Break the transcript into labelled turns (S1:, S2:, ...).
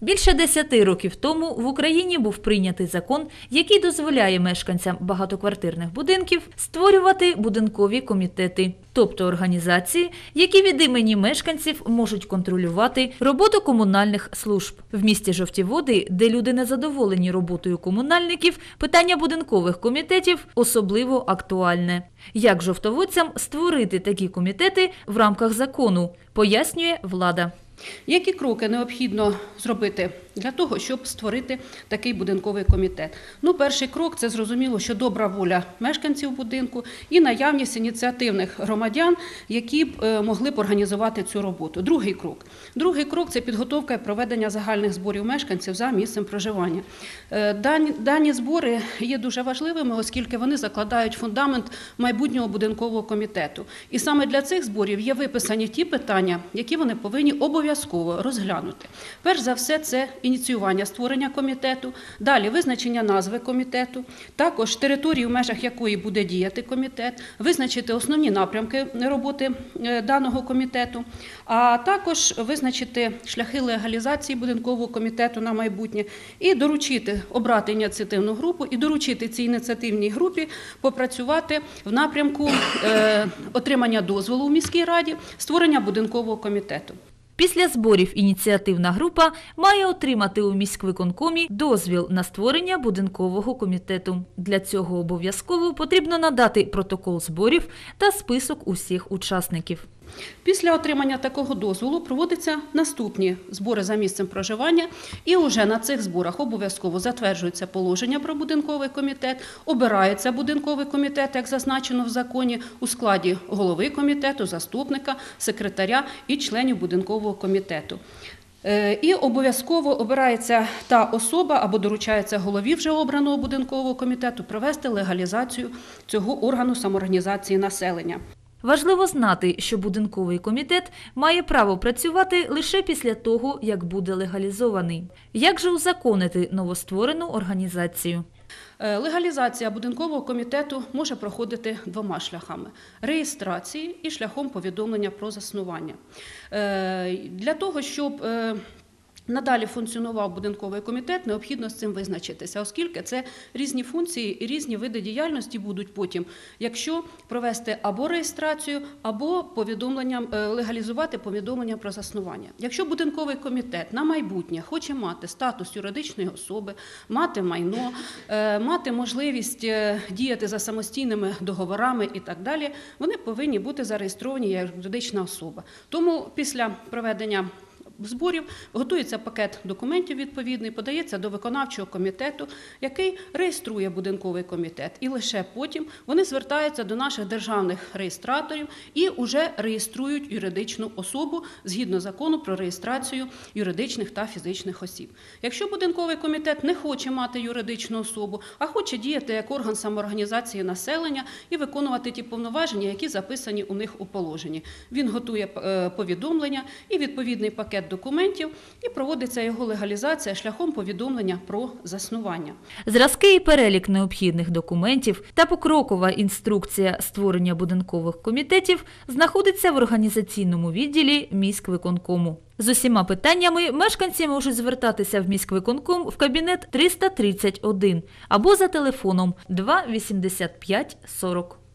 S1: Більше десяти років тому в Україні був прийнятий закон, який дозволяє мешканцям багатоквартирних будинків створювати будинкові комітети, тобто організації, які від імені мешканців можуть контролювати роботу комунальних служб. В місті Жовті Води, де люди не задоволені роботою комунальників, питання будинкових комітетів особливо актуальне. Як жовтоводцям створити такі комітети в рамках закону, пояснює влада.
S2: Які кроки необхідно зробити для того, щоб створити такий будинковий комітет? Ну, перший крок це зрозуміло, що добра воля мешканців будинку і наявність ініціативних громадян, які б е, могли б організувати цю роботу. Другий крок. Другий крок це підготовка і проведення загальних зборів мешканців за місцем проживання. Е, Дані, дані збори є дуже важливими, оскільки вони закладають фундамент майбутнього будинкового комітету. І саме для цих зборів є виписані ті питання, які вони повинні обов'язково розглянути. Перш за все, це ініціювання створення комітету, далі визначення назви комітету, також території, в межах якої буде діяти комітет, визначити основні напрямки роботи е, даного комітету, а також визначити шляхи легалізації будинкового комітету на майбутнє і доручити обрати ініціативну групу і доручити цій ініціативній групі попрацювати в напрямку е, отримання дозволу у міській раді, створення будинкового комітету.
S1: Після зборів ініціативна група має отримати у міськвиконкомі дозвіл на створення будинкового комітету. Для цього обов'язково потрібно надати протокол зборів та список усіх учасників.
S2: Після отримання такого дозволу проводяться наступні збори за місцем проживання, і вже на цих зборах обов'язково затверджується положення про будинковий комітет, обирається будинковий комітет, як зазначено в законі, у складі голови комітету, заступника, секретаря і членів будинкового комітету. Е, І обов'язково обирається та особа або доручається голові вже обраного будинкового комітету провести легалізацію цього органу самоорганізації населення.
S1: Важливо знати, що будинковий комітет має право працювати лише після того, як буде легалізований. Як же узаконити новостворену організацію?
S2: Е, Легалізація будинкового комітету може проходити двома шляхами: реєстрації і шляхом повідомлення про заснування. Е, Для того, щоб е, Надалі функціонував будинковий комітет, необхідно з цим визначитися, оскільки це різні функції і різні види діяльності будуть потім, якщо провести або реєстрацію, або повідомленням е, легалізувати повідомлення про заснування. Якщо будинковий комітет на майбутнє хоче мати статус юридичної особи, мати майно, е, мати можливість е, діяти за самостійними договорами і так далі, вони повинні бути зареєстровані як юридична особа. Тому після проведення зборів готується пакет документів відповідний, подається до виконавчого комітету, який реєструє будинковий комітет. І лише потім вони звертаються до наших державних реєстраторів і вже реєструють юридичну особу згідно закону про реєстрацію юридичних та фізичних осіб. Якщо будинковий комітет не хоче мати юридичну особу, а хоче діяти як орган самоорганізації населення і виконувати ті повноваження, які записані у них у положенні, він готує е, повідомлення і відповідний пакет документів, і проводиться його легалізація шляхом повідомлення про заснування.
S1: Зразки і перелік необхідних документів та покрокова інструкція створення будинкових комітетів знаходиться в організаційному відділі міськвиконкому. З усіма питаннями мешканці можуть звертатися в міськвиконком в кабінет 331 або за телефоном 2 85 40.